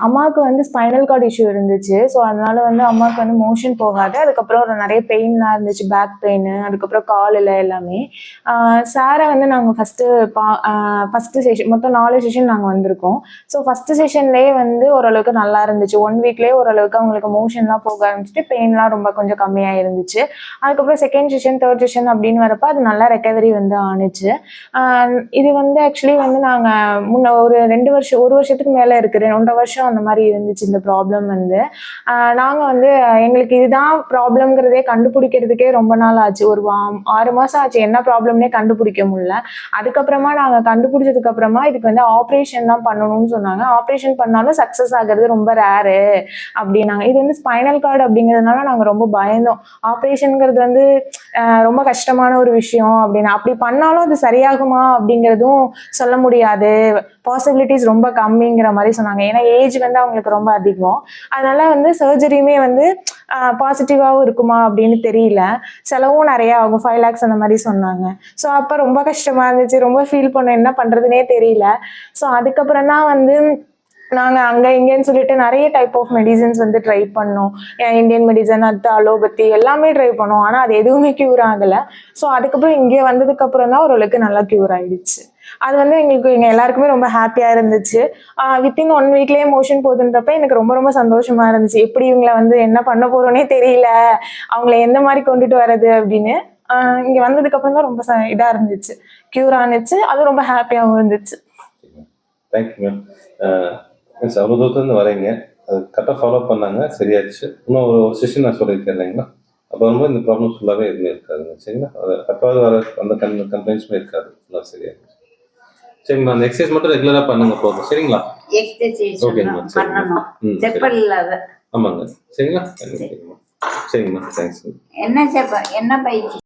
அம்மாவுக்கு வந்து spinal cord issue இருந்துச்சு. ஸோ அதனால வந்து அம்மாவுக்கு வந்து மோஷன் போகாது. அதுக்கப்புறம் ஒரு நிறைய பெயின்லாம் இருந்துச்சு. பேக் பெயின் அதுக்கப்புறம் காலில் எல்லாமே. சாரை வந்து நாங்கள் ஃபஸ்ட்டு பா ஃபஸ்ட்டு செஷன் மொத்தம் நாலு செஷன் நாங்கள் வந்திருக்கோம். ஸோ ஃபஸ்ட்டு செஷன்லேயே வந்து ஓரளவுக்கு நல்லா இருந்துச்சு. ஒன் வீக்லேயே ஓரளவுக்கு அவங்களுக்கு மோஷன்லாம் போக ஆரம்பிச்சிட்டு பெயின்லாம் ரொம்ப கொஞ்சம் கம்மியாக இருந்துச்சு. அதுக்கப்புறம் செகண்ட் செஷன் தேர்ட் செஷன் அப்படின்னு வரப்போ அது நல்லா ரெக்கவரி வந்து ஆணுச்சு. இது வந்து ஆக்சுவலி வந்து நாங்கள் முன்ன ஒரு ரெண்டு வருஷம் ஒரு வருஷத்துக்கு மேலே இருக்கிறேன் ரெ- வருஷம் அந்த மாதிரி இருந்துச்சு இந்த ப்ராப்ளம் வந்து. நாங்கள் வந்து எங்களுக்கு இதுதான் ப்ராப்ளம்ங்கிறதே கண்டுபிடிக்கிறதுக்கே ரொம்ப நாள் ஆச்சு. ஒரு வா- ஆறு மாதம் ஆச்சு என்ன ப்ராப்ளம்னே கண்டுபிடிக்க முடியல. அதுக்கப்புறமா நாங்கள் கண்டுபிடிச்சதுக்கப்புறமா இதுக்கு வந்து ஆப்ரேஷன் தான் பண்ணணும்னு சொன்னாங்க. ஆப்ரேஷன் பண்ணாலும் சக்ஸஸ் ஆகிறது ரொம்ப ரேரு அப்படின்னாங்க. இது வந்து ஸ்பைனல் கார்டு அப்படிங்கிறதுனால நாங்கள் ரொம்ப பயந்தோம். ஆப்ரேஷனுங்கிறது வந்து ரொம்ப கஷ்டமான ஒரு விஷயம் அப்படின்னு. அப்படி பண்ணாலும் அது சரியாகுமா அப்படிங்கிறதும் சொல்ல முடியாது. பாசிபிலிட்டிஸ் ரொம்ப கம்மிங்கிற மாதிரி சொன்னாங்க. ஏன்னா ஏஜ் வந்து அவங்களுக்கு ரொம்ப அதிகம். அதனால வந்து சர்ஜரியுமே வந்து பாசிட்டிவாகவும் இருக்குமா அப்படின்னு தெரியல. செலவும் நிறைய ஆகும். ஃபைவ் லேக்ஸ் அந்த மாதிரி சொன்னாங்க. ஸோ அப்போ ரொம்ப கஷ்டமா இருந்துச்சு. ரொம்ப ஃபீல் பண்ண என்ன பண்ணுறதுனே தெரியல. ஸோ அதுக்கப்புறம் தான் வந்து நாங்கள் அங்கே இங்கேன்னு சொல்லிட்டு நிறைய டைப் ஆஃப் மெடிசன்ஸ் வந்து ட்ரை பண்ணோம். இந்தியன் மெடிசன் அது அலோபதி எல்லாமே ட்ரை பண்ணோம். ஆனால் அது எதுவுமே க்யூர் ஆகலை. ஸோ அதுக்கப்புறம் இங்கே வந்ததுக்கப்புறம் தான் ஓரளவுக்கு நல்லா க்யூர் ஆயிடுச்சு. அது வந்து எங்களுக்கு எங்கள் எல்லாருக்குமே ரொம்ப ஹாப்பியாக இருந்துச்சு. வித்தின் ஒன் வீக்லேயே மோஷன் போகுதுன்றப்ப எனக்கு ரொம்ப ரொம்ப சந்தோஷமா இருந்துச்சு. எப்படி இவங்களை வந்து என்ன பண்ண போகிறோன்னே தெரியல. அவங்கள எந்த மாதிரி கொண்டுட்டு வர்றது அப்படின்னு. இங்கே வந்ததுக்கப்புறம் தான் ரொம்ப ச- இதாக இருந்துச்சு. க்யூர் ஆனிச்சு. அது ரொம்ப ஹாப்பியாகவும் இருந்துச்சு. தேங்க்யூ மேம் மீன்ஸ் அவ்வளோ தூரத்துலேருந்து வரீங்க. அது கரெக்டாக ஃபாலோ பண்ணாங்க. சரியாச்சு. இன்னும் ஒரு ஒரு செஷன் நான் சொல்லியிருக்கேன் இல்லைங்களா? அப்போ வரும்போது இந்த ப்ராப்ளம் ஃபுல்லாகவே எதுவுமே இருக்காதுங்க சரிங்களா? அது அப்பாவது வர அந்த கன் கம்ப்ளைண்ட்ஸுமே இருக்காது. ஃபுல்லாக சரியாகும் சரிங்கம்மா அந்த எக்ஸசைஸ் மட்டும் ரெகுலராக பண்ணுங்க போதும். சரிங்களா? ஓகேங்கம்மா சரிங்க ஆமாங்க. சரிங்களா? சரிங்கம்மா தேங்க்ஸ் என்ன என்ன பயிற்சி